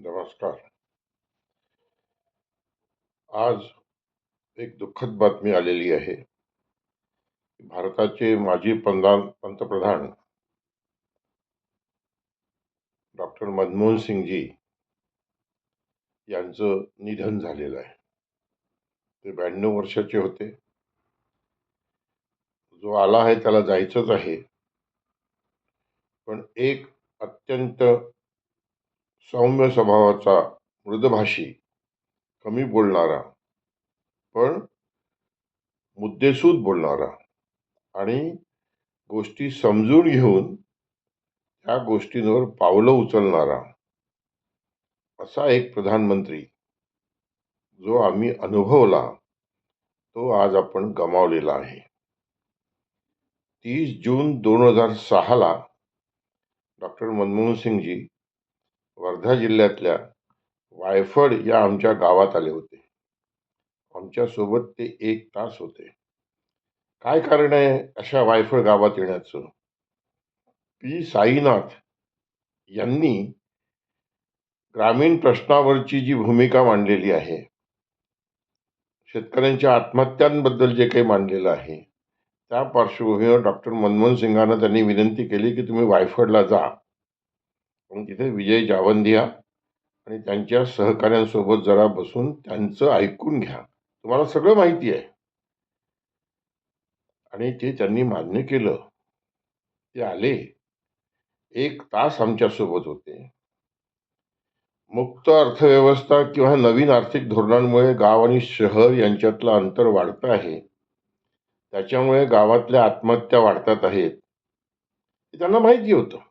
नमस्कार. आज एक दुःखद बातमी आलेली आहे. भारताचे माजी पंतप्रधान पंतप्रधान डॉक्टर मनमोहन सिंगजी यांचं निधन झालेलं आहे. ते ब्याण्णव वर्षाचे होते. जो आला आहे त्याला जायचंच आहे. पण एक अत्यंत सौम्य स्वभावाचा मृदभाषी कमी बोलणारा पण मुद्देसूद बोलणारा आणि गोष्टी समजून घेऊन त्या गोष्टींवर पावलं उचलणारा असा एक प्रधानमंत्री जो आम्ही अनुभवला तो आज आपण गमावलेला आहे. तीस जून दोन हजार सहाला डॉक्टर मनमोहन सिंगजी वर्धा जिल्ह्यातल्या वायफड या आमच्या गावात आले होते. आमच्यासोबत ते एक तास होते. काय कारण आहे अशा वायफळ गावात येण्याचं? पी. साईनाथ यांनी ग्रामीण प्रश्नावरची जी भूमिका मांडलेली आहे शेतकऱ्यांच्या आत्महत्यांबद्दल जे काही मांडलेलं आहे त्या पार्श्वभूमीवर डॉक्टर मनमोहन सिंगांना त्यांनी विनंती केली की तुम्ही वायफडला जा. पण तिथे विजय जावंदिया आणि त्यांच्या सहकाऱ्यांसोबत जरा बसून त्यांचं ऐकून घ्या. तुम्हाला सगळं माहिती आहे. आणि ते त्यांनी मान्य केलं. ते आले. एक तास आमच्यासोबत होते. मुक्त अर्थव्यवस्था किंवा नवीन आर्थिक धोरणांमुळे गाव आणि शहर यांच्यातलं अंतर वाढतं आहे. त्याच्यामुळे गावातल्या आत्महत्या वाढतात आहेत. हे त्यांना माहिती होतं.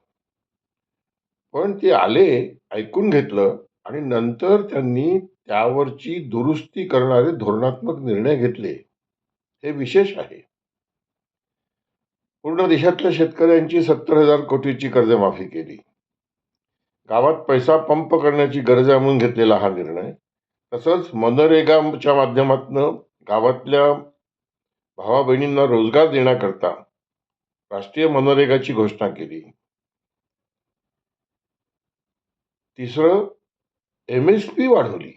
पण ते आले ऐकून घेतलं आणि नंतर त्यांनी त्यावरची दुरुस्ती करणारे धोरणात्मक निर्णय घेतले. हे विशेष आहे. पूर्ण देशातल्या शेतकऱ्यांची सत्तर हजार कोटीची कर्जमाफी केली. गावात पैसा पंप करण्याची गरज आहे म्हणून घेतलेला हा निर्णय. तसंच मनरेगाच्या माध्यमातून गावातल्या भावा बहिणींना रोजगार देण्याकरता राष्ट्रीय मनरेगाची घोषणा केली. तिसरं एम एस पी वाढवली.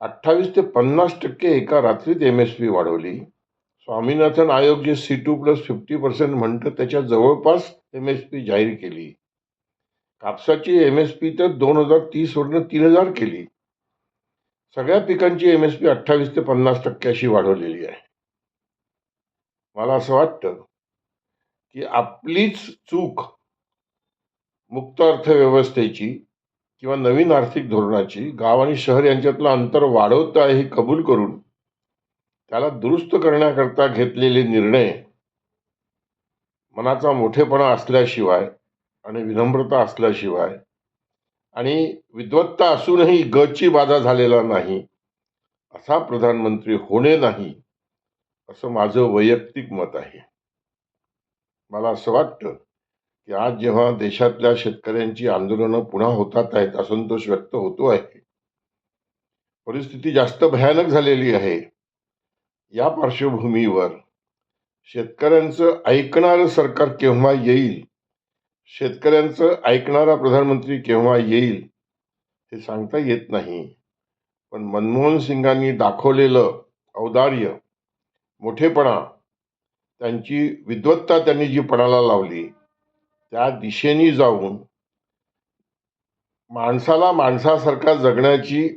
अठ्ठावीस ते पन्नास टक्के एका रात्रीत एम एस पी वाढवली. स्वामीनाथन आयोग जे C two plus fifty percent म्हणतं त्याच्या जवळपास एम एस पी जाहीर केली. कापसाची एम एस पी तर दोन हजार तीसवरनं तीन हजार केली. सगळ्या पिकांची एम एस पी अठ्ठावीस ते पन्नास टक्के अशी वाढवलेली आहे. मला असं वाटतं की आपलीच चूक मुक्त अर्थव्यवस्थेची किंवा नवीन आर्थिक धोरणाची गाव आणि शहर यांच्यातलं अंतर वाढवतं आहे हे कबूल करून त्याला दुरुस्त करण्याकरता घेतलेले निर्णय मनाचा मोठेपणा असल्याशिवाय आणि विनम्रता असल्याशिवाय आणि विद्वत्ता असूनही गची बाधा झालेला नाही असा प्रधानमंत्री होणे नाही असं माझं वैयक्तिक मत आहे. मला असं वाटतं की आज जेव्हा देशातल्या शेतकऱ्यांची आंदोलनं पुन्हा होतात आहेत असंतोष व्यक्त होतो आहे. परिस्थिती जास्त भयानक झालेली आहे. या पार्श्वभूमीवर शेतकऱ्यांचं ऐकणारं सरकार केव्हा येईल? शेतकऱ्यांचं ऐकणारा प्रधानमंत्री केव्हा येईल? हे सांगता येत नाही. पण मनमोहन सिंगांनी दाखवलेलं औदार्य मोठेपणा त्यांची विद्वत्ता त्यांनी जी पणाला लावली त्या दिशेने जाऊन माणसाला माणसासारखा जगण्याची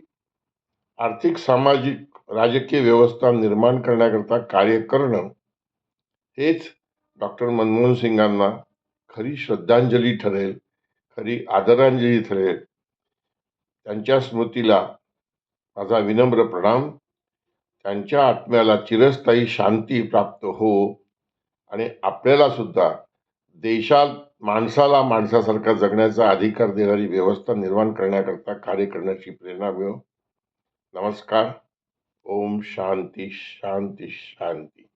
आर्थिक सामाजिक राजकीय व्यवस्था निर्माण करण्याकरता कार्य करणं हेच डॉक्टर मनमोहन सिंगांना खरी श्रद्धांजली ठरेल खरी आदरांजली ठरेल. त्यांच्या स्मृतीला माझा विनम्र प्रणाम. त्यांच्या आत्म्याला चिरस्थायी शांती प्राप्त हो आणि आपल्याला सुद्धा देशात माणसाला माणसासारखा जगण्याचा अधिकार देणारी व्यवस्था निर्माण करण्याकरता कार्य करण्याची प्रेरणा मिळो. नमस्कार. ओम शांती शांती शांती.